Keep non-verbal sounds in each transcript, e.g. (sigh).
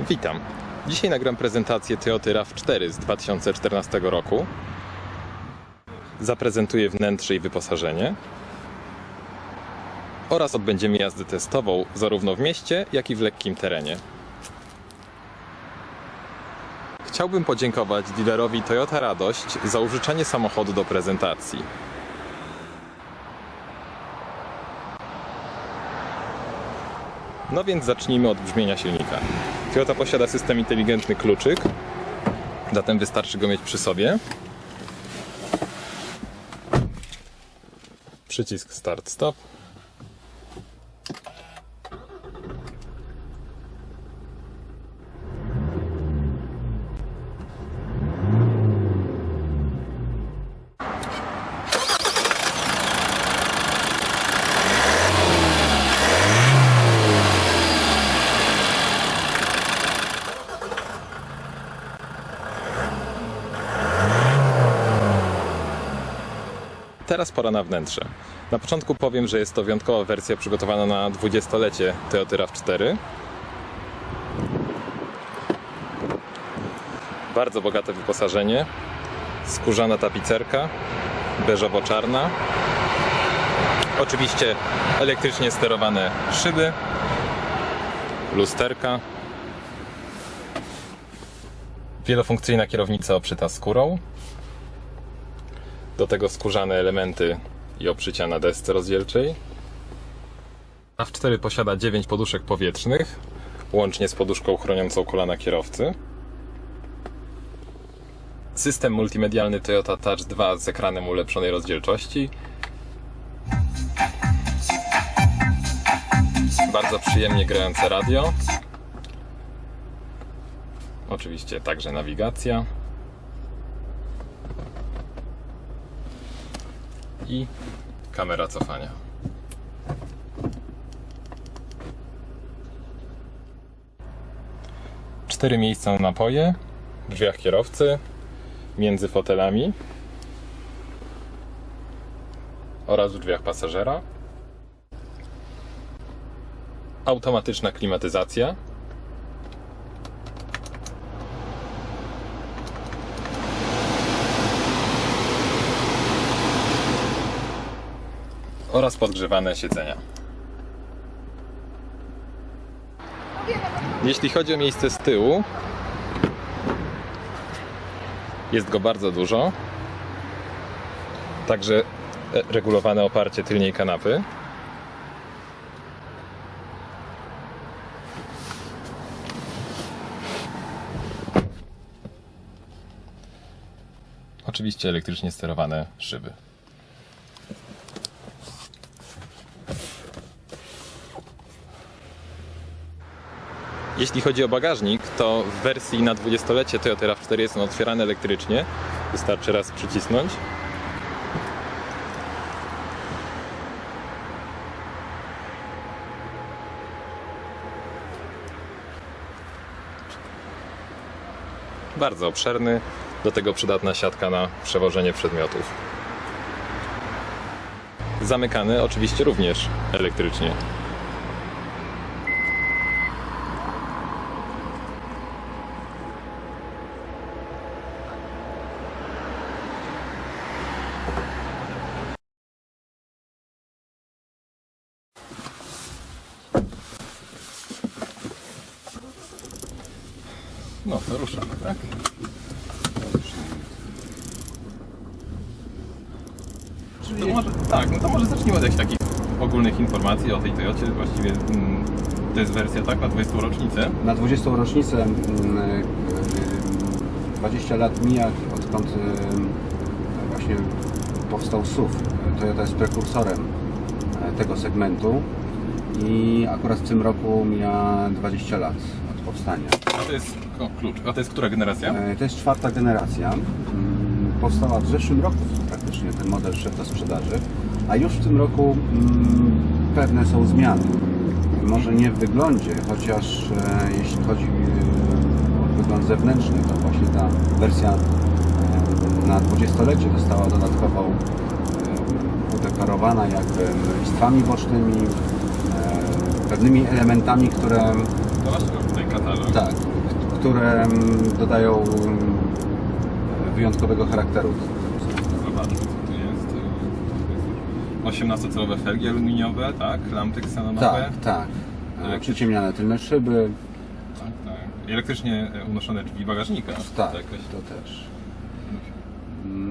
Witam. Dzisiaj nagram prezentację Toyota RAV4 z 2014 roku. Zaprezentuję wnętrze i wyposażenie. Oraz odbędziemy jazdę testową zarówno w mieście, jak i w lekkim terenie. Chciałbym podziękować dealerowi Toyota Radość za użyczenie samochodu do prezentacji. No więc zacznijmy od brzmienia silnika. Toyota posiada system inteligentny kluczyk, zatem wystarczy go mieć przy sobie. Przycisk start-stop. Teraz pora na wnętrze. Na początku powiem, że jest to wyjątkowa wersja przygotowana na 20-lecie Toyota RAV4. Bardzo bogate wyposażenie. Skórzana tapicerka, beżowo-czarna. Oczywiście elektrycznie sterowane szyby, lusterka. Wielofunkcyjna kierownica obszyta skórą. Do tego skórzane elementy i oprzycia na desce rozdzielczej. RAV4 posiada 9 poduszek powietrznych, łącznie z poduszką chroniącą kolana kierowcy. System multimedialny Toyota Touch 2 z ekranem ulepszonej rozdzielczości. Bardzo przyjemnie grające radio. Oczywiście także nawigacja. I kamera cofania. Cztery miejsca na napoje, w drzwiach kierowcy, między fotelami oraz w drzwiach pasażera. Automatyczna klimatyzacja. Oraz podgrzewane siedzenia. Jeśli chodzi o miejsce z tyłu, jest go bardzo dużo. Także e, regulowane oparcie tylniej kanapy. Oczywiście elektrycznie sterowane szyby. Jeśli chodzi o bagażnik, to w wersji na 20-lecie Toyota RAV4 jest on otwierany elektrycznie. Wystarczy raz przycisnąć. Bardzo obszerny, do tego przydatna siatka na przewożenie przedmiotów. Zamykany oczywiście również elektrycznie. No, to ruszamy, tak? To może, tak, no to może zacznijmy od jakichś takich ogólnych informacji o tej Toyocie. Właściwie mm, to jest wersja tak na 20 rocznicę. Na 20. rocznicę mm, y, 20 lat mija, odkąd y, właśnie powstał SUV. Toyota jest prekursorem e, tego segmentu i akurat w tym roku mija 20 lat od powstania. A to jest o, klucz. A to jest która generacja? E, To jest czwarta generacja. Mm, Powstała w zeszłym roku praktycznie ten model do sprzedaży, a już w tym roku mm, pewne są zmiany. Może nie w wyglądzie, chociaż e, jeśli chodzi e, o wygląd zewnętrzny, to właśnie ta wersja e, na dwudziestolecie została dodatkowo e, udekorowana jakby listwami bocznymi, pewnymi elementami, które. Tak, które mm, dodają mm, wyjątkowego charakteru. Zobaczmy, co tu jest. 18-calowe felgi aluminiowe, tak? Lampy ksenonowe. Tak, tak. E, Przyciemniane tylne szyby, tak, tak. Elektrycznie e, unoszone drzwi bagażnika. tak, To jakaś... to też.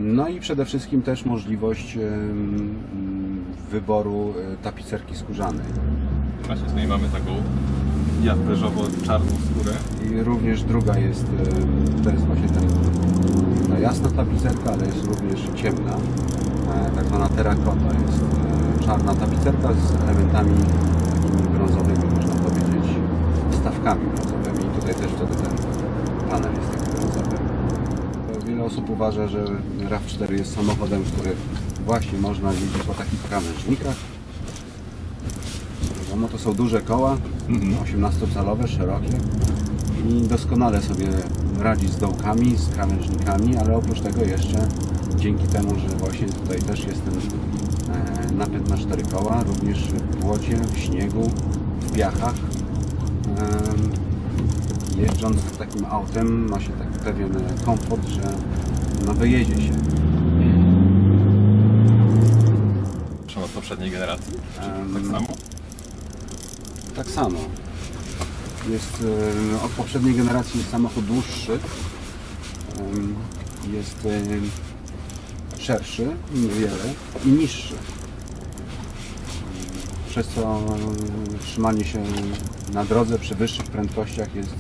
No i przede wszystkim też możliwość wyboru e, tapicerki skórzanej. Tutaj mamy taką ja beżowo-czarną skórę. I również druga jest, e, to jest właśnie ten, ta jasna tapicerka, ale jest również ciemna, e, tak zwana terrakota. Jest e, czarna tapicerka z elementami takimi brązowymi, można powiedzieć, stawkami brązowymi. I tutaj też wtedy ten panel jest taki brązowy. Wiele osób uważa, że RAV4 jest samochodem, który właśnie można jeździć po takich krawężnikach. Wiadomo, to są duże koła, Mhm. 18-calowe, szerokie i doskonale sobie radzi z dołkami, z krawężnikami, ale oprócz tego jeszcze dzięki temu, że właśnie tutaj też jest ten e, napęd na cztery koła, również w błocie, w śniegu, w piachach. Em, jeżdżąc takim autem ma się taki pewien komfort, że no wyjedzie się. Przemoc poprzedniej generacji. Em, Tak samo. Tak samo. Jest od poprzedniej generacji jest samochód dłuższy. Jest szerszy niewiele i niższy. Przez co trzymanie się na drodze przy wyższych prędkościach jest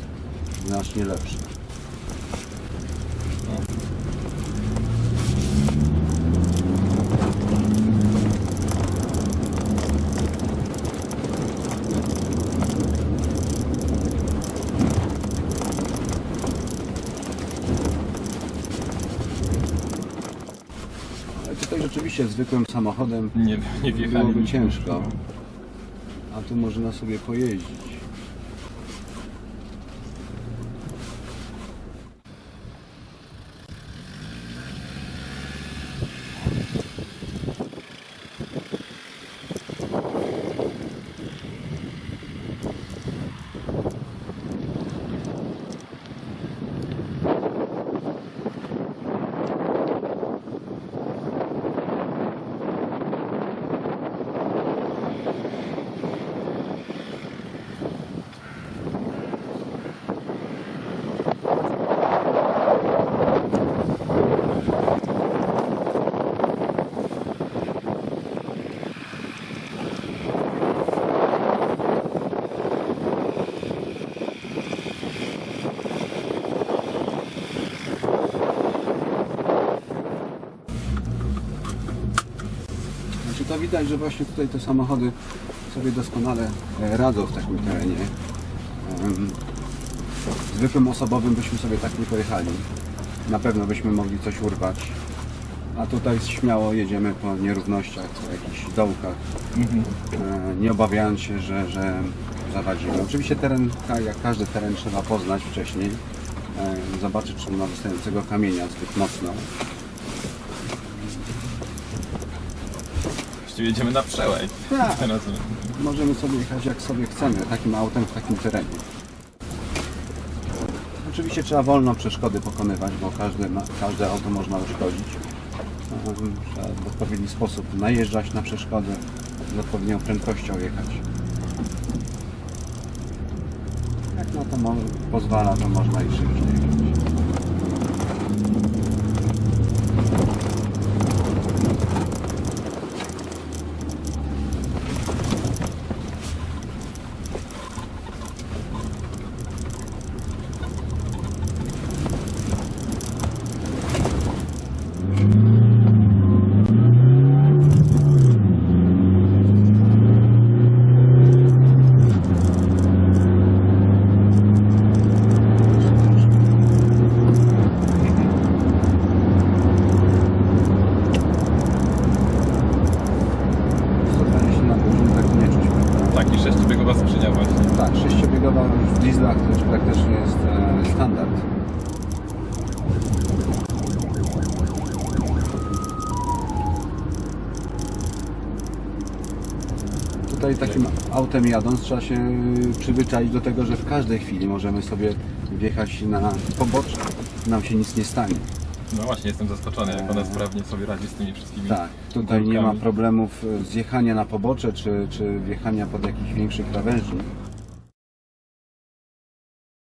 znacznie lepsze. Ale tutaj rzeczywiście zwykłym samochodem Nie, nie byłoby ciężko. A tu można sobie pojeździć. Znaczy to widać, że właśnie tutaj te samochody sobie doskonale e, radzą w takim terenie. Zwykłym osobowym byśmy sobie tak nie pojechali. Na pewno byśmy mogli coś urwać. A tutaj śmiało jedziemy po nierównościach, po jakichś dołkach, e, nie obawiając się, że, że zawadzimy. Oczywiście teren, tak jak każdy teren, trzeba poznać wcześniej. e, Zobaczyć, czy nie ma wystającego kamienia zbyt mocno. Właściwie jedziemy na przełaj. Tak. (laughs) Teraz Możemy sobie jechać jak sobie chcemy, takim autem w takim terenie. Oczywiście trzeba wolno przeszkody pokonywać, bo każde, ma- każde auto można uszkodzić. Um, Trzeba w odpowiedni sposób najeżdżać na przeszkody, z odpowiednią prędkością jechać. Jak na to pozwala, to można i szybciej jechać. na godzinę tak nie czuć, prawda? Sześciobiegowa skrzynia właśnie. Tak, sześciobiegowa już w dieslach to już praktycznie jest e, standard. tutaj takim autem jadąc trzeba się przyzwyczaić do tego, że w każdej chwili możemy sobie wjechać na pobocze. Nam się nic nie stanie. No właśnie, jestem zaskoczony, jak ona sprawnie sobie radzi z tymi wszystkimi. Tak, tutaj nie ma problemów zjechania na pobocze czy, czy wjechania pod jakiś większy krawężnik.